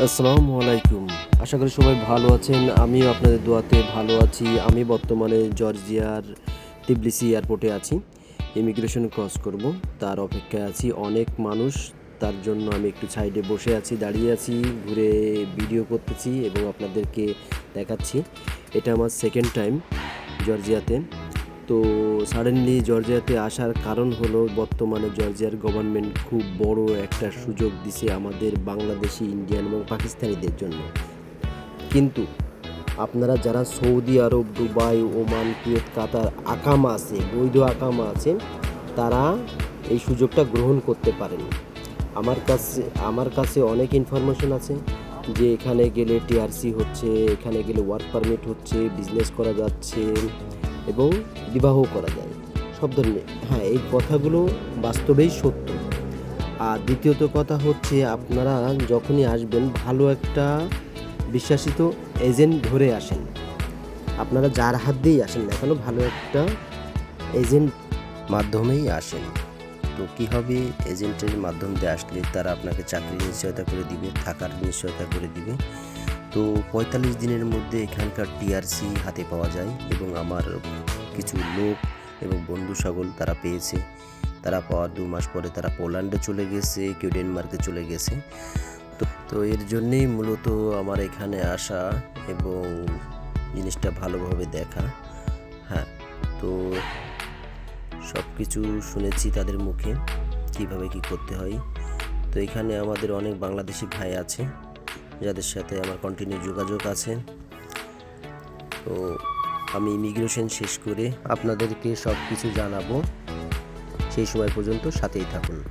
আসসালামু আলাইকুম। আশা করি সবাই ভালো আছেন। আমিও আপনাদের দোয়াতে ভালো আছি। আমি বর্তমানে জর্জিয়ার টিবলিসি এয়ারপোর্টে আছি। ইমিগ্রেশন ক্রস করব। তার অপেক্ষায় আছি অনেক মানুষ। তার জন্য আমি একটু সাইডে বসে আছি, দাঁড়িয়ে আছি, ঘুরে ভিডিও করতেছি এবং আপনাদেরকে দেখাচ্ছি। এটা আমার সেকেন্ড টাইম জর্জিয়াতে। তো সাডেনলি জর্জিয়াতে আসার কারণ হলো বর্তমানে জর্জিয়ার গভর্নমেন্ট খুব বড় একটা সুযোগ দিছে আমাদের বাংলাদেশি ইন্ডিয়ান এবং পাকিস্তানিদের জন্য। কিন্তু আপনারা যারা Saudi Arab, Dubai, Oman, Kuwait, Qatar, আকামা আছে, বৈধ আকামা আছে, তারা এই সুযোগটা গ্রহণ করতে পারেন। আমার কাছে আমার কাছে অনেক ইনফরমেশন আছে যে এখানে গেলে টিআরসি হচ্ছে, এখানে গেলে ওয়ার্ক পারমিট হচ্ছে বিজনেস করা যাচ্ছে এবং বিবাহ করা যায়। সব ধরনের হ্যাঁ এই কথাগুলো বাস্তবেই সত্য। আর দ্বিতীয়ত কথা হচ্ছে, আপনারা যখনই আসবেন, ভালো একটা বিশ্বাসিত এজেন্ট ধরে আসেন। আপনারা যার হাত দিয়েই আসেন না কেন, ভালো একটা এজেন্ট মাধ্যমেই আসেন। তো কী হবে? এজেন্টের মাধ্যম দিয়ে আসলে তারা আপনাকে চাকরির নিশ্চয়তা করে দিবে, থাকার নিশ্চয়তা করে দিবে। তো পঁয়তাল্লিশ দিনের মধ্যে এখানকার টিআরসি হাতে পাওয়া যায় এবং আমার কিছু লোক এবং বন্ধু সকল তারা পেয়েছে। তারা পাওয়ার দু মাস পরে তারা পোল্যান্ডে চলে গেছে, কেউ ডেনমার্কে চলে গেছে। তো তো এর জন্যেই মূলত আমার এখানে আসা এবং জিনিসটা ভালোভাবে দেখা। হ্যাঁ তো সব কিছু শুনেছি তাদের মুখে, কীভাবে কি করতে হয়। তো এখানে আমাদের অনেক বাংলাদেশি ভাই আছে, যাদের সাথে আমার কন্টিনিউ যোগাযোগ আছে। তো আমি ইমিগ্রেশন শেষ করে আপনাদেরকে সব কিছু জানাব। সেই সময় পর্যন্ত সাথেই থাকুন।